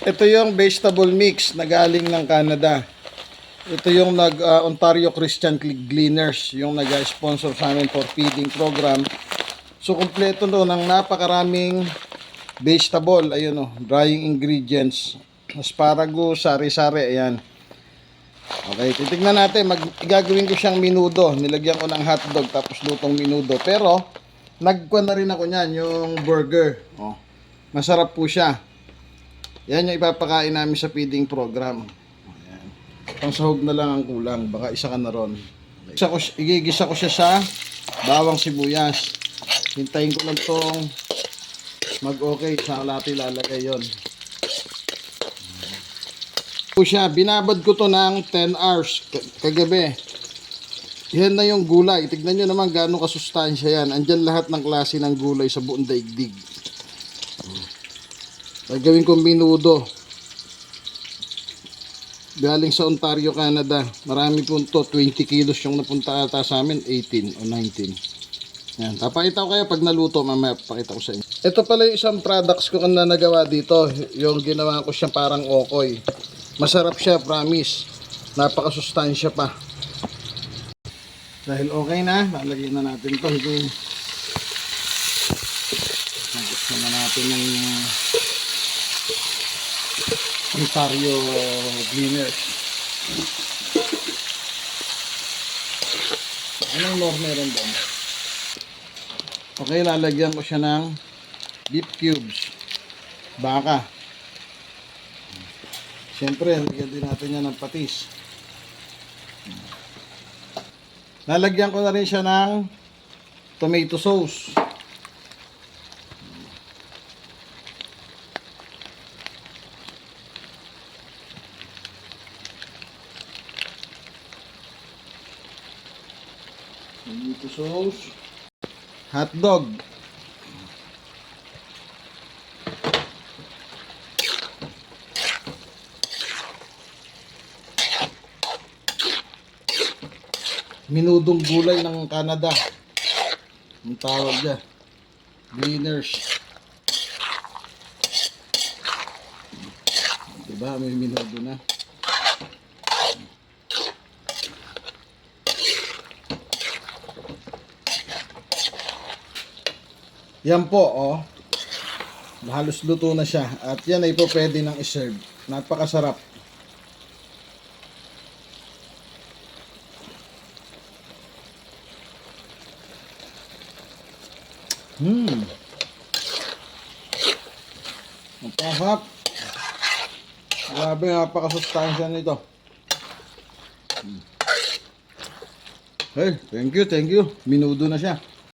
Ito yung vegetable mix na galing ng Canada. Ito yung nag ah, Ontario Christian Gleaners, yung nag-sponsor sa amin for feeding program. So kumpleto no ng napakaraming vegetable, ayun oh, drying ingredients, asparagus, sari-sari, ayan. Okay, titignan natin, mag gagawin ko siyang minudo. Nilagyan ko ng hotdog tapos lutong minudo. Pero nagkuha na rin ako niyan, yung burger. Oh. Masarap po siya. Yan yung ipapakain namin sa feeding program. Ayan. Pang na lang ang kulang. Baka isa ka na ron. Isa ko, igigisa ko siya sa bawang sibuyas. Hintayin ko lang tong mag-okay. Sa natin lalagay yon. Po siya, binabad ko to ng 10 hours kagabi. Yan na yung gulay. Tignan nyo naman gaano kasustansya yan. Andyan lahat ng klase ng gulay sa buong daigdig. Gagawin kong minudo. Galing sa Ontario, Canada. Marami po to. 20 kilos yung napunta ata sa amin. 18 o 19. Yan. Papakita ko kaya pag naluto. Mamaya papakita ko sa inyo. Ito pala yung isang products ko na nagawa dito. Yung ginawa ko siya parang okoy. Masarap siya, promise. Napakasustansya pa. Dahil okay na, lalagyan na natin to. Ito yung... Gusto na natin yung Ontario Cleaners. Anong more meron doon? Okay, lalagyan ko siya ng beef cubes. Baka. Siyempre, lagyan din natin yan ng patis. Lalagyan ko na rin siya ng tomato sauce. Tomato sauce. Hot dog. Minudong gulay ng Canada. Ang tawag niya. Gleaners. Diba? May minudo na. Yan po, oh. Halos luto na siya. At yan ay po pwede nang iserve. Napakasarap. Hmm. Ang pahap. Grabe, napakasustansya nito. Hmm. Hey, thank you, thank you. Minudo na siya.